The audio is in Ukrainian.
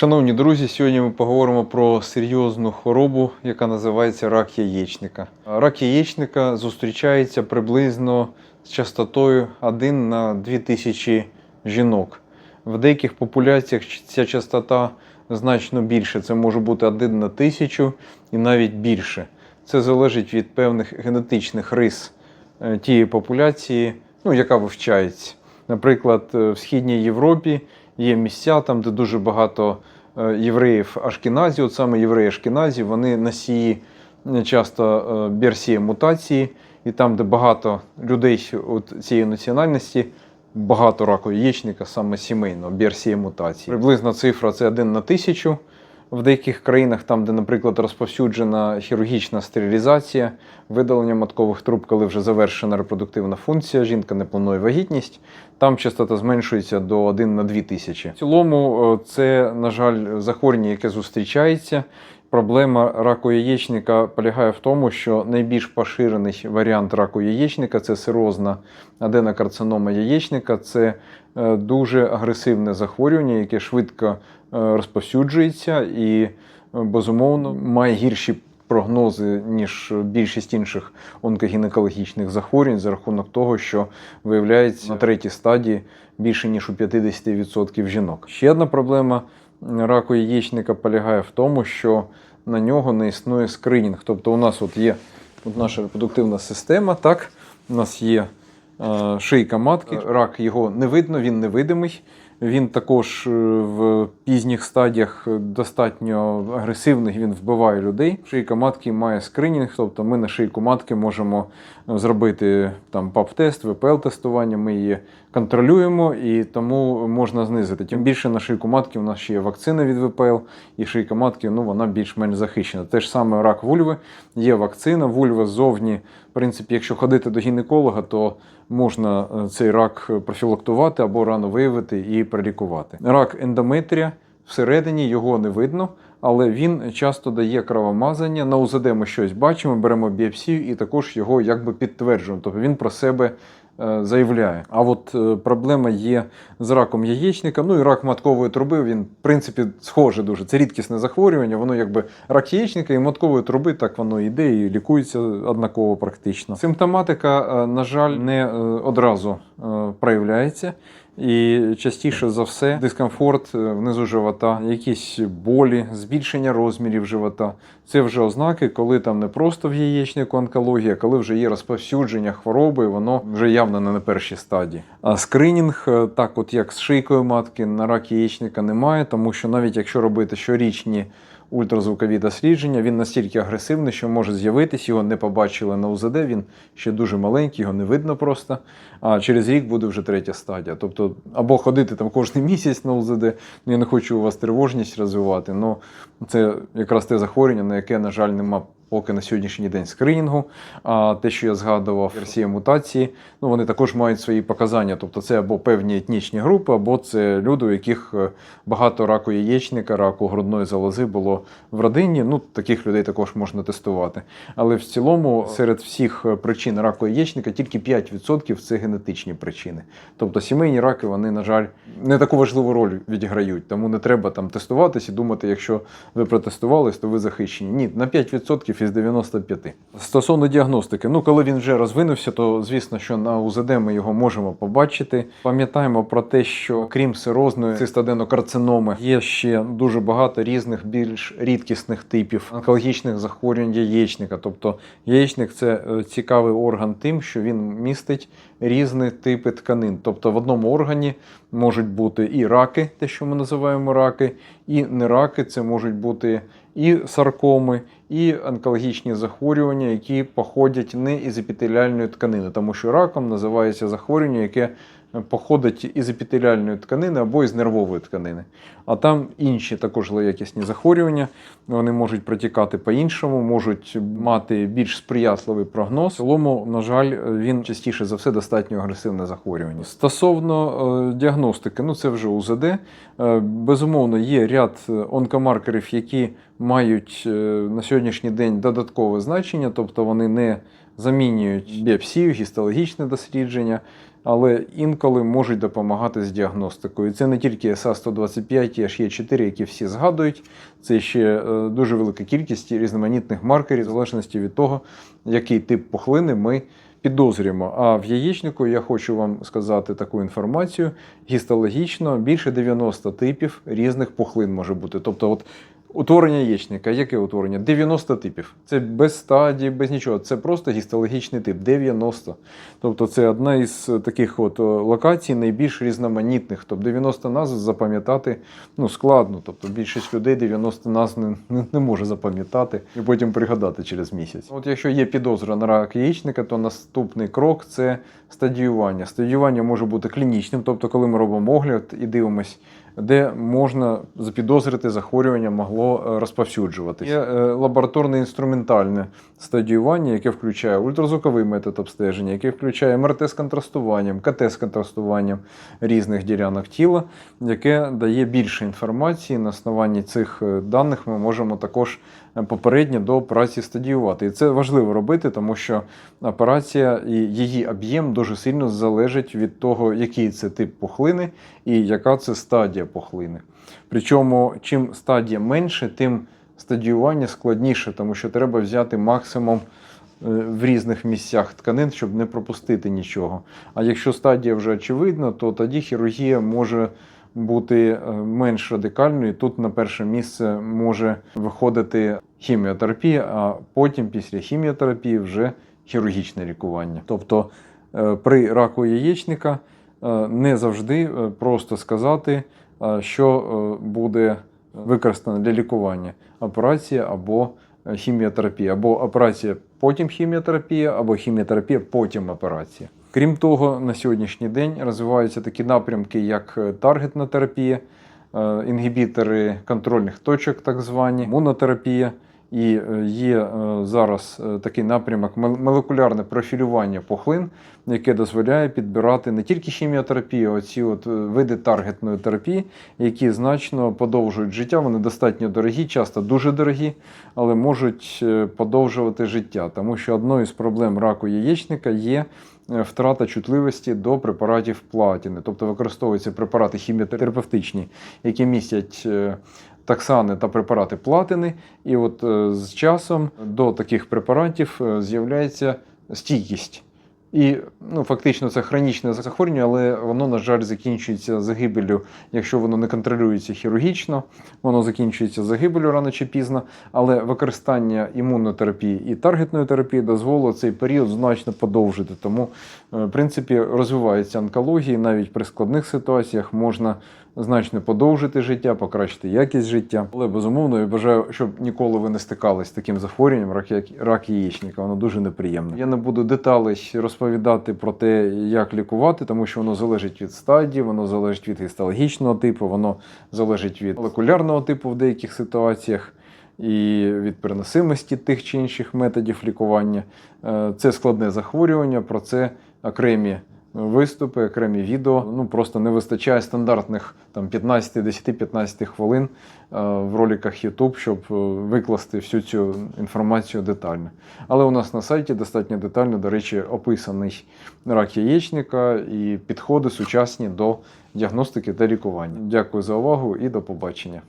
Шановні друзі, сьогодні ми поговоримо про серйозну хворобу, яка називається рак яєчника. Рак яєчника зустрічається приблизно з частотою 1 на 2000 жінок. В деяких популяціях ця частота значно більше. Це може бути 1 на 1000 і навіть більше. Це залежить від певних генетичних рис е, тієї популяції, ну, яка вивчається. Наприклад, е, в Східній Європі є місця, там, де дуже багато е, євреїв Ашкіназі, от саме євреї Ашкіназі, вони носії е, часто берсії мутації, і там, де багато людей от цієї національності, багато раку яєчника, саме сімейно, берсії мутації. Приблизна цифра це 1 на тисячу. В деяких країнах, там, де, наприклад, розповсюджена хірургічна стерилізація, видалення маткових труб, коли вже завершена репродуктивна функція, жінка не планує вагітність, там частота зменшується до 1 на 2 тисячі. В цілому, е, це, на жаль, захворювання, яке зустрічається. Проблема раку яєчника полягає в тому, що найбільш поширений варіант раку яєчника це сирозна аденокарцинома яєчника. Це е, дуже агресивне захворювання, яке швидко е, розповсюджується і, е, безумовно, має гірші прогнози, ніж більшість інших онкогінекологічних захворювань за рахунок того, що виявляється на третій стадії більше ніж у 50% жінок. Ще одна проблема раку яєчника полягає в тому, що на нього не існує скринінг. Тобто у нас от є от наша репродуктивна система, так, у нас є е, шийка матки, рак його не видно, він невидимий. Він також е, в пізніх стадіях достатньо агресивний, він вбиває людей. Шийка матки має скринінг, тобто ми на шийку матки можемо зробити там ПАП-тест, ВПЛ-тестування, ми її контролюємо і тому можна знизити. Тим більше на шийку матки у нас ще є вакцина від ВПЛ, і шийка матки ну, вона більш-менш захищена. Те ж саме рак вульви, є вакцина, вульва ззовні. В принципі, якщо ходити до гінеколога, то можна е, цей рак профілактувати або рано виявити і пролікувати. Рак ендометрія всередині його не видно, але він часто дає кровомазання. На УЗД ми щось бачимо, беремо біопсію і також його якби підтверджуємо. Тобто він про себе е, заявляє. А от е, проблема є з раком яєчника. Ну і рак маткової труби. Він, в принципі, схоже дуже. Це рідкісне захворювання. Воно якби рак яєчника і маткової труби, так воно йде і лікується однаково практично. Симптоматика, е, на жаль, не е, одразу е, проявляється. І частіше за все дискомфорт е, внизу живота, якісь болі, збільшення розмірів живота. Це вже ознаки, коли там не просто в яєчнику онкологія, коли вже є розповсюдження хвороби, воно вже явно не на першій стадії. А скринінг, е, так от як з шийкою матки, на рак яєчника немає, тому що навіть якщо робити щорічні ультразвукові дослідження. Він настільки агресивний, що може з'явитись, його не побачили на УЗД, він ще дуже маленький, його не видно просто. А через рік буде вже третя стадія. Тобто, або ходити там кожен місяць на УЗД. Я не хочу у вас тривожність розвивати, але це якраз те захворювання, на яке, на жаль, нема. Поки на сьогоднішній день скринінгу, а те, що я згадував, версія мутації, ну вони також мають свої показання. Тобто, це або певні етнічні групи, або це люди, у яких е, багато раку яєчника, раку грудної залози було в родині. Ну, таких людей також можна тестувати. Але в цілому, серед всіх е, причин раку яєчника тільки 5% це генетичні причини. Тобто сімейні раки, вони, на жаль, не таку важливу роль відіграють. Тому не треба там тестуватись і думати, якщо ви протестувались, то ви захищені. Ні, на 5% із 95. Стосовно діагностики, ну коли він вже розвинувся, то звісно, що на УЗД ми його можемо побачити. Пам'ятаємо про те, що крім сирозної цистаденокарциноми, є ще дуже багато різних більш рідкісних типів онкологічних захворювань яєчника. Тобто яєчник це е, цікавий орган тим, що він містить різні типи тканин. Тобто в одному органі можуть бути і раки, те, що ми називаємо раки, і не раки, це можуть бути і саркоми, і онкологічні захворювання, які походять не із епітеліальної тканини, тому що раком називається захворювання, яке походить із епітеліальної тканини або із нервової тканини. А там інші також злоякісні захворювання, вони можуть протікати по-іншому, можуть мати більш сприятливий прогноз. В цілому, на жаль, він частіше за все достатньо агресивне захворювання. Стосовно е, діагностики, ну це вже УЗД. Е, безумовно, є ряд онкомаркерів, які мають е, на сьогоднішній день додаткове значення, тобто вони не замінюють біопсію, гістологічне дослідження. Але інколи можуть допомагати з діагностикою. Це не тільки СА-125 і HE4, які всі згадують, це ще е, дуже велика кількість різноманітних маркерів, в залежності від того, який тип пухлини ми підозрюємо. А в яєчнику я хочу вам сказати таку інформацію: гістологічно більше 90 типів різних пухлин може бути. Тобто, от утворення яєчника, яке утворення? 90 типів. Це без стадії, без нічого. Це просто гістологічний тип 90. Тобто, це одна із таких от локацій найбільш різноманітних. Тобто 90 назв запам'ятати ну, складно. Тобто більшість людей 90 назв не, не, не може запам'ятати і потім пригадати через місяць. От якщо є підозра на рак яєчника, то наступний крок це стадіювання. Стадіювання може бути клінічним, тобто, коли ми робимо огляд і дивимось, де можна запідозрити захворювання могло е, розповсюджуватися. Є е, лабораторне інструментальне стадіювання, яке включає ультразвуковий метод обстеження, яке включає МРТ з контрастуванням, КТ з контрастуванням різних ділянок тіла, яке дає більше інформації. На основанні цих е, даних ми можемо також попередньо до операції стадіювати. І це важливо робити, тому що операція і її об'єм дуже сильно залежить від того, який це тип пухлини і яка це стадія пухлини. Причому, чим стадія менше, тим стадіювання складніше, тому що треба взяти максимум е, в різних місцях тканин, щоб не пропустити нічого. А якщо стадія вже очевидна, то тоді хірургія може бути е, менш радикальною. Тут на перше місце може виходити хіміотерапія, а потім після хіміотерапії вже хірургічне лікування. Тобто е, при раку яєчника не завжди просто сказати, що е, буде використано для лікування операція або е, хіміотерапія, або операція потім хіміотерапія, або хіміотерапія потім операція. Крім того, на сьогоднішній день розвиваються такі напрямки, як е, таргетна терапія, е, інгібітори контрольних точок, так звані, монотерапія. І е, є е, зараз е, такий напрямок молекулярне профілювання пухлин, яке дозволяє підбирати не тільки хіміотерапію, а ці от види таргетної терапії, які значно подовжують життя. Вони достатньо дорогі, часто дуже дорогі, але можуть подовжувати життя. Тому що одною з проблем раку яєчника є втрата чутливості до препаратів платіни. Тобто використовуються препарати хіміотерапевтичні, які містять таксани та препарати платини. І от е, з часом до таких препаратів е, з'являється стійкість. І ну, фактично це хронічне захворювання, але воно, на жаль, закінчується загибелю, якщо воно не контролюється хірургічно, воно закінчується загибелю рано чи пізно. Але використання імунотерапії і таргетної терапії дозволило цей період значно подовжити. Тому, е, в принципі, розвивається онкологія, навіть при складних ситуаціях можна значно подовжити життя, покращити якість життя. Але безумовно я бажаю, щоб ніколи ви не стикались з таким захворюванням, рак яєчника. Воно дуже неприємне. Я не буду деталей розповідати про те, як лікувати, тому що воно залежить від стадії, воно залежить від гістологічного типу, воно залежить від молекулярного типу в деяких ситуаціях. І від переносимості тих чи інших методів лікування. Е, Це складне захворювання, про це окремі виступи, окремі відео. Ну просто не вистачає стандартних там 15, 10-15 хвилин е, в роликах YouTube, щоб е, викласти всю цю інформацію детально. Але у нас на сайті достатньо детально, до речі, описаний рак яєчника і підходи сучасні до діагностики та лікування. Дякую за увагу і до побачення.